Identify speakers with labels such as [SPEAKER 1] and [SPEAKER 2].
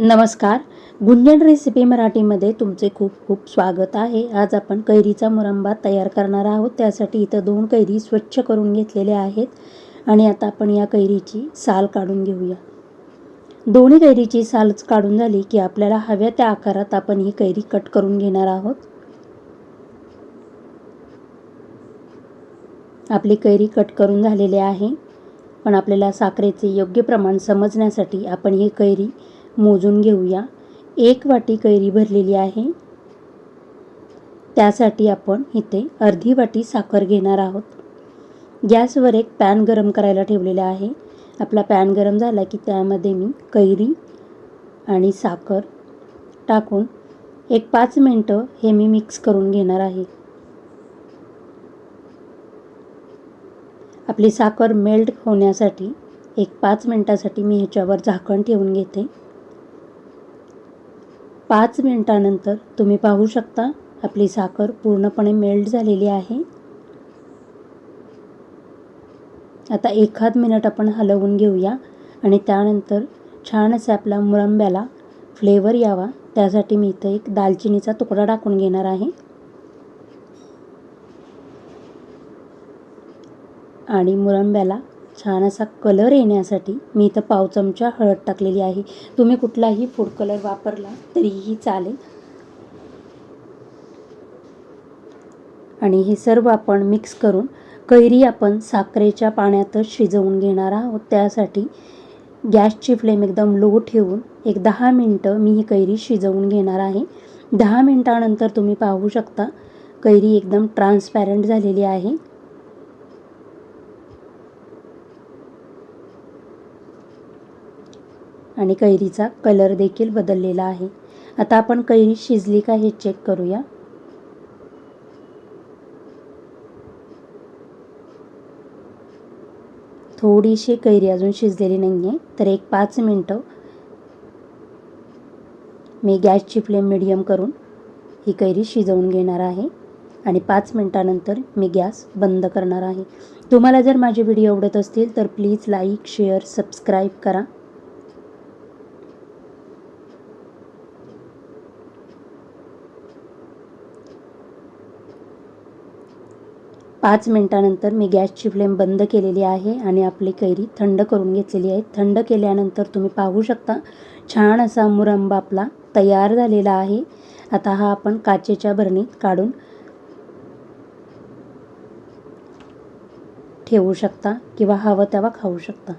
[SPEAKER 1] नमस्कार. गुंजन रेसिपी मराठीमध्ये तुमचे खूप खूप स्वागत आहे. आज आपण कैरीचा मुरंबा तयार करणार आहोत. त्यासाठी इथं दोन कैरी स्वच्छ करून घेतलेले आहेत. आणि आता आपण या कैरीची साल काढून घेऊया. दोन्ही कैरीची सालच काढून झाली की आपल्याला हव्या त्या आकारात आपण ही कैरी कट करून घेणार आहोत. आपली कैरी कट करून झालेली आहे. पण आपल्याला साखरेचे योग्य प्रमाण समजण्यासाठी आपण ही कैरी मोजून घेऊया. एक वाटी कैरी भरलेली आहे. त्यासाठी आपण इथे अर्धी वाटी साखर घेणार आहोत. गॅसवर एक पॅन गरम करायला ठेवलेला आहे. आपला पॅन गरम झाला की त्यामध्ये मी कैरी आणि साखर टाकून एक पाच मिनटं हे मी मिक्स करून घेणार आहे. आपली साखर मेल्ट होण्यासाठी एक पाच मिनटासाठी मी ह्याच्यावर झाकण ठेवून घेते. पाच मिनटानंतर तुम्ही पाहू शकता आपली साखर पूर्णपणे मेल्ट झालेली आहे. आता एखाद मिनिट आपण हलवून घेऊया आणि त्यानंतर छान असे आपल्या मुरंब्याला फ्लेवर यावा. त्यासाठी मी इथं एक दालचिनीचा तुकडा टाकून घेणार आहे. आणि मुरंब्याला छान असा कलर येण्यासाठी मी इथं पाव चमचा हळद टाकलेली आहे. तुम्ही कुठलाही फूड कलर वापरला तरीही चालेल. आणि हे सर्व आपण मिक्स करून कैरी आपण साखरेच्या पाण्यातच शिजवून घेणार आहोत. त्यासाठी गॅसची फ्लेम एकदम लो ठेवून एक दहा मिनटं मी ही कैरी शिजवून घेणार आहे. दहा मिनटानंतर तुम्ही पाहू शकता कैरी एकदम ट्रान्सपॅरंट झालेली आहे. आणि कैरीचा कलर देखील बदललेला आहे. आता आपण कैरी शिजली का हे चेक करूया. थोडीशी कैरी अजून शिजलेली नाही आहे तर एक पाच मिनटं मी गॅसची फ्लेम मिडियम करून ही कैरी शिजवून घेणार आहे आणि पाच मिनटानंतर मी गॅस बंद करणार आहे. तुम्हाला जर माझे व्हिडिओ आवडत असतील तर प्लीज लाईक शेअर सबस्क्राईब करा. पाच मिनटानंतर मी गॅसची फ्लेम बंद केलेली आहे आणि आपली कैरी थंड करून घेतलेली आहे. थंड केल्यानंतर तुम्ही पाहू शकता छान असा मुरंबा आपला तयार झालेला आहे. आता हा आपण काचेच्या भरणीत काढून ठेवू शकता किंवा हवं तेव्हा खाऊ शकता.